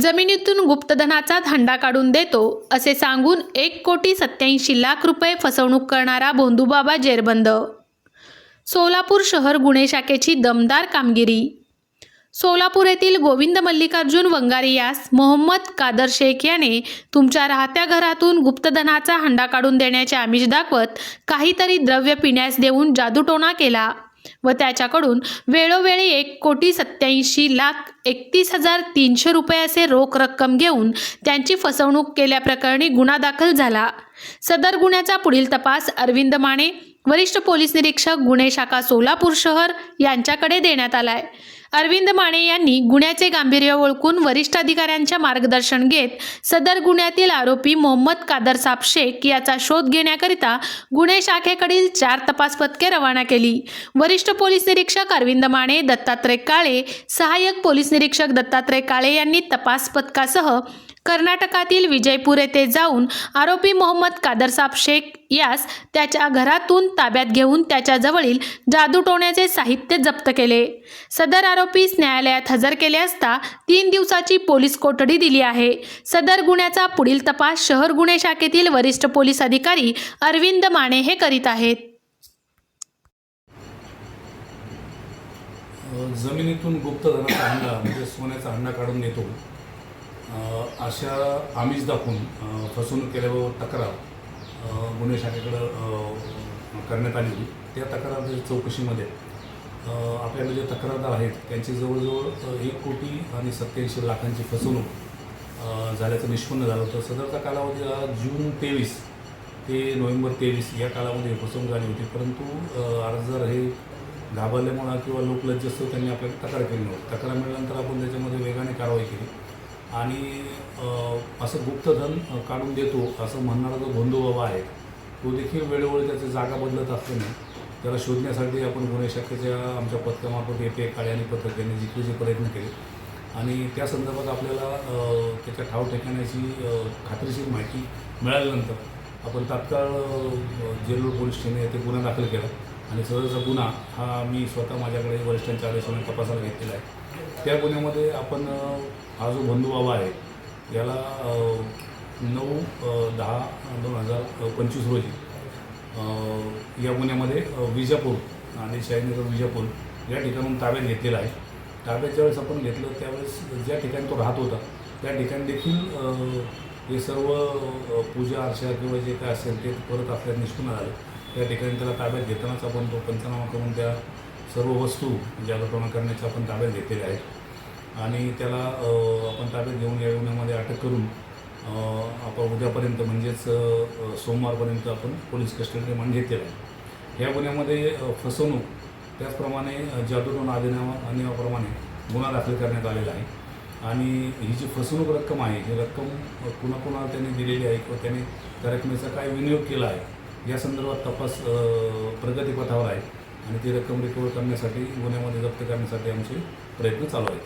जमिनीतून गुप्तधनाचा धंदा काढून देतो असे सांगून एक कोटी सत्याऐंशी लाख रुपये फसवणूक करणारा भोंदूबाबा जेरबंद. सोलापूर शहर गुन्हे शाखेची दमदार कामगिरी. सोलापूर येथील गोविंद मल्लिकार्जुन वंगारी यास मोहम्मद कादर शेख याने तुमच्या राहत्या घरातून गुप्तधनाचा हंडा काढून देण्याचे आमिष दाखवत काहीतरी द्रव्य पिण्यास देऊन जादूटोणा केला. व त्याच्याकडून वेळोवेळी एक कोटी सत्याऐंशी लाख एकतीस हजार तीनशे रुपये असे रोख रक्कम घेऊन त्यांची फसवणूक केल्याप्रकरणी गुन्हा दाखल झाला. सदर गुन्ह्याचा पुढील तपास अरविंद माने वरिष्ठ पोलीस निरीक्षक गुन्हे शाखा सोलापूर शहर यांच्याकडे देण्यात आलाय. अरविंद माने यांनी गुन्ह्याचे गांभीर्य ओळखून वरिष्ठ अधिकाऱ्यांच्या मार्गदर्शन घेत सदर गुन्ह्यातील आरोपी मोहम्मद कादर साब शेख याचा शोध घेण्याकरिता गुन्हे शाखेकडील चार तपास पथके रवाना केली. वरिष्ठ पोलीस निरीक्षक अरविंद माने दत्तात्रय काळे सहाय्यक पोलीस निरीक्षक दत्तात्रय काळे यांनी तपास पथकासह कर्नाटकातील विजयपूर येथे जाऊन आरोपी मोहम्मद कादरसाब शेख यास त्याच्या घरातून ताब्यात घेऊन त्याच्याजवळील जादूटोण्याचे साहित्य जप्त केले. सदर आरोपीस न्यायालयात हजर केले असता तीन दिवसाची पोलीस कोठडी दिली आहे. सदर गुन्ह्याचा पुढील तपास शहर गुन्हे शाखेतील वरिष्ठ पोलीस अधिकारी अरविंद माने हे करीत आहेत. जमिनीतून गुप्त धनाचा हंडा म्हणजे सोन्याचा हंडा काढून देतो अशा आमिष दाखवून फसवणूक केल्याबाबत तक्रार गुन्हे शाखेकडं करण्यात आली होती. त्या तक्रार चौकशीमध्ये आपल्याला आपल्याकडे जे तक्रारदार आहेत त्यांची जवळजवळ एक कोटी आणि सत्याऐंशी लाखांची फसवणूक झाल्याचं निष्पन्न झालं होतं. सदरचा कालावधी हा जून तेवीस ते नोव्हेंबर तेवीस या कालामध्ये फसवणूक झाली होती. परंतु अर्जदार हे घाबरल्यामुळं किंवा लोकलज्जस्त त्यांनी आपल्याला तक्रार केली नव्हती. तक्रार मिळाल्यानंतर आपण त्याच्यामध्ये वेगाने कारवाई केली. आणि असं गुप्तधन काढून देतो असं म्हणणारा जो बंधूबाबा आहे तो देखील वेळोवेळी त्याची जागा बदलत असल्याने त्याला शोधण्यासाठी आपण गुन्हे शाखेच्या आमच्या पथकामार्फत येते काळ्याने आणि पथक त्यांनी जिंकण्याचे प्रयत्न केले. आणि त्या संदर्भात आपल्याला त्याच्या ठाव ठिकाण्याची खात्रीशीर माहिती मिळाल्यानंतर आपण तात्काळ जेलूर पोलीस स्टेशन येथे गुन्हा दाखल केला. आणि सदरचा गुन्हा हा मी स्वतः माझ्याकडे वरिष्ठांच्या आदेशाने तपासायला घेतलेला आहे. त्या गुन्ह्यामध्ये आपण हा जो बंधू बाबा आहे याला नऊ दहा दोन हजार पंचवीस रोजी या गुन्ह्यामध्ये विजापूर आणि शाहीनगर विजापूर या ठिकाणून ताब्यात घेतलेला आहे. ताब्याच्या वेळेस आपण घेतलं त्यावेळेस ज्या ठिकाणी तो राहत होता त्या ठिकाणी देखील हे सर्व पूजा अर्चा किंवा जे काय असेल ते परत आपल्याला निष्पन्न झालं. त्या ठिकाणी त्याला ताब्यात घेतानाच आपण तो पंचनामा करून त्या सर्व वस्तू म्हणजे जागृतपणा करण्याच्या आपण ताब्यात घेतलेल्या आहेत. आणि त्याला आपण ताब्यात घेऊन या गुन्ह्यामध्ये अटक करून आपण उद्यापर्यंत म्हणजेच सोमवारपर्यंत आपण पोलीस कस्टडी रिमांड घेतलेला आहे. या गुन्ह्यामध्ये फसवणूक त्याचप्रमाणे अ, जादूटोणा अधिनियमा गुन्हा दाखल करण्यात आलेला आहे. आणि ही जी फसवणूक रक्कम आहे ही रक्कम कुणाकुणाला त्यांनी दिलेली आहे किंवा त्याने त्या रकमेचा काय विनियोग केला आहे या संदर्भात तपास प्रगतीपथावर आहे आणि ती रक्कम रिकवर करण्यासाठी गुन्ह्यामध्ये जप्त करण्यासाठी आमचे प्रयत्न चालू आहेत.